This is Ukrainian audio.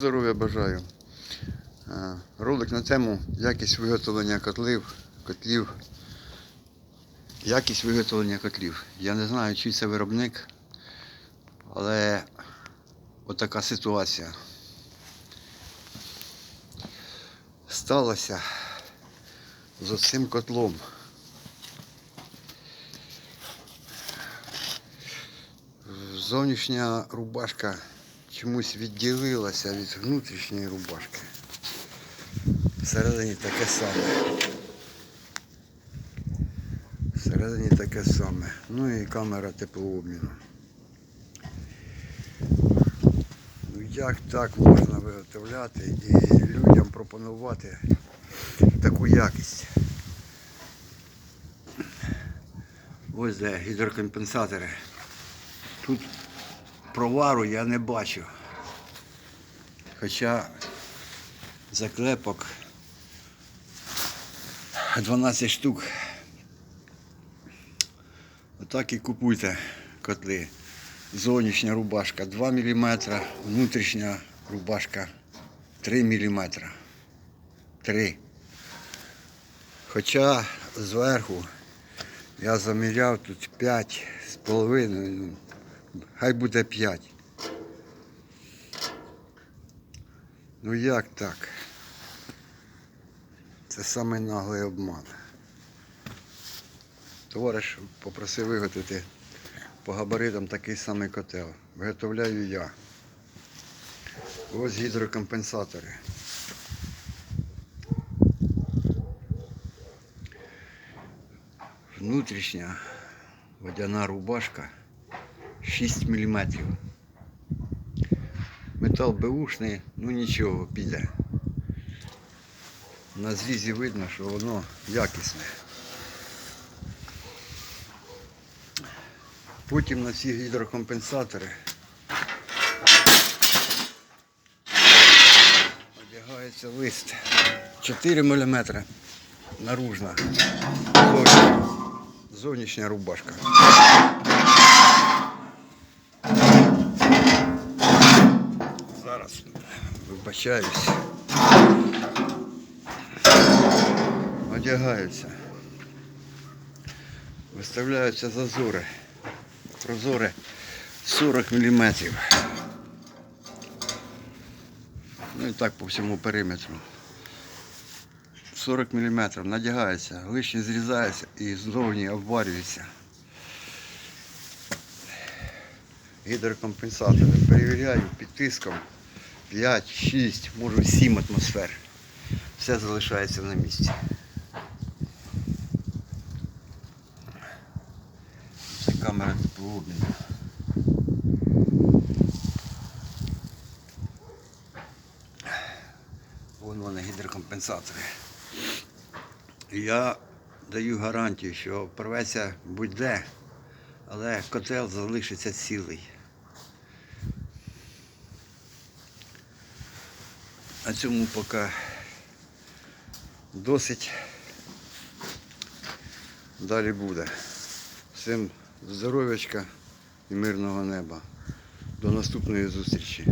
Здоров'я бажаю. Е, Ролик на тему якість виготовлення котлів, котлів. Якість виготовлення котлів. Я не знаю, чий це виробник, але отака ситуація. Сталося з цим котлом. Зовнішня рубашка чомусь відділилася від внутрішньої рубашки. Всередині таке саме. Всередині таке саме. Ну і камера теплообміну. Ну як так можна виготовляти і людям пропонувати таку якість? Ось де гідрокомпенсатори. Тут провару я не бачу. Хоча заклепок 12 штук. Отак і купуйте котли. Зовнішня рубашка 2 мм, внутрішня рубашка 3 мм. 3. Хоча зверху я заміряв тут 5 з. Хай буде 5. Ну як так? Це самий наглий обман. Товариш попросив виготовити по габаритам такий самий котел. Виготовляю я. Ось гідрокомпенсатори. Внутрішня водяна рубашка 6 мм. Метал беушний, ну нічого, піде. На зрізі видно, що воно якісне. Потім на ці гідрокомпенсатори одягається лист 4 мм наружна зовнішня, рубашка. Зараз вибачаюсь. Одягаються. Виставляються зазори. Прозори 40 мм. Ну і так по всьому периметру. 40 мм надягається, лишнє зрізається і ззовні обварюється. Гідрокомпенсатори перевіряю під тиском 5, 6, може 7 атмосфер. Все залишається на місці. Це камера теплообміну. Вон вони гідрокомпенсатори. Я даю гарантію, що порветься будь-де, але котел залишиться цілий. На цьому поки досить. Далі буде. Всім здоров'ячка і мирного неба. До наступної зустрічі.